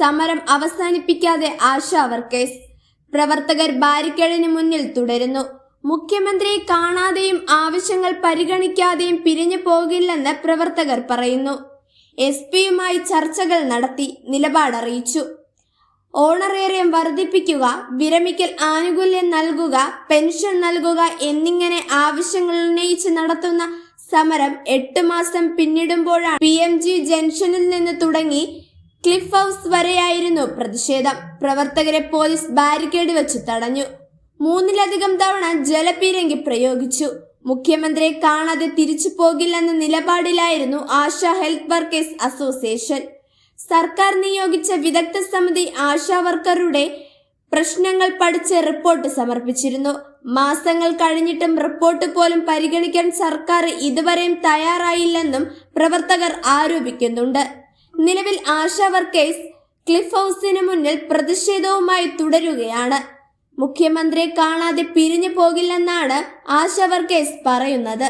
സമരം അവസാനിപ്പിക്കാതെ ആശാ വർക്കേഴ്സ് പ്രവർത്തകർ ബാരിക്കേഡിന് മുന്നിൽ തുടരുന്നു. മുഖ്യമന്ത്രിയെ കാണാതെയും ആവശ്യങ്ങൾ പരിഗണിക്കാതെയും പിരിഞ്ഞു പോകില്ലെന്ന് പ്രവർത്തകർ പറയുന്നു. എസ് പിയുമായി ചർച്ചകൾ നടത്തി നിലപാടറിയിച്ചു ഓണറേറിയം വർദ്ധിപ്പിക്കുക വിരമിക്കൽ ആനുകൂല്യം നൽകുക പെൻഷൻ നൽകുക എന്നിങ്ങനെ ആവശ്യങ്ങൾ ഉന്നയിച്ച് നടത്തുന്ന സമരം എട്ട് മാസം പിന്നിടുമ്പോഴാണ് പി എം ജി ജംഗ്ഷനിൽ നിന്ന് തുടങ്ങി ക്ലിഫ് ഹൗസ് വരെയായിരുന്നു പ്രതിഷേധം. പ്രവർത്തകരെ പോലീസ് ബാരിക്കേഡ് വെച്ച് തടഞ്ഞു. മൂന്നിലധികം തവണ ജലപീരങ്കി പ്രയോഗിച്ചു. മുഖ്യമന്ത്രിയെ കാണാതെ തിരിച്ചു പോകില്ലെന്ന നിലപാടിലായിരുന്നു ആശ ഹെൽത്ത് വർക്കേഴ്സ് അസോസിയേഷൻ. സർക്കാർ നിയോഗിച്ച വിദഗ്ധ സമിതി ആശാ വർക്കറുടെ പ്രശ്നങ്ങൾ പഠിച്ച് റിപ്പോർട്ട് സമർപ്പിച്ചിരുന്നു. മാസങ്ങൾ കഴിഞ്ഞിട്ടും റിപ്പോർട്ട് പോലും പരിഗണിക്കാൻ സർക്കാർ ഇതുവരെയും തയ്യാറായില്ലെന്നും പ്രവർത്തകർ ആരോപിക്കുന്നുണ്ട്. നിലവിൽ ആശാ വർക്കേഴ്സ് ക്ലിഫ് ഹൗസിന് മുന്നിൽ പ്രതിഷേധവുമായി തുടരുകയാണ്. മുഖ്യമന്ത്രിയെ കാണാതെ പിരിഞ്ഞു പോകില്ലെന്നാണ് ആശാ വർക്കേഴ്സ് പറയുന്നത്.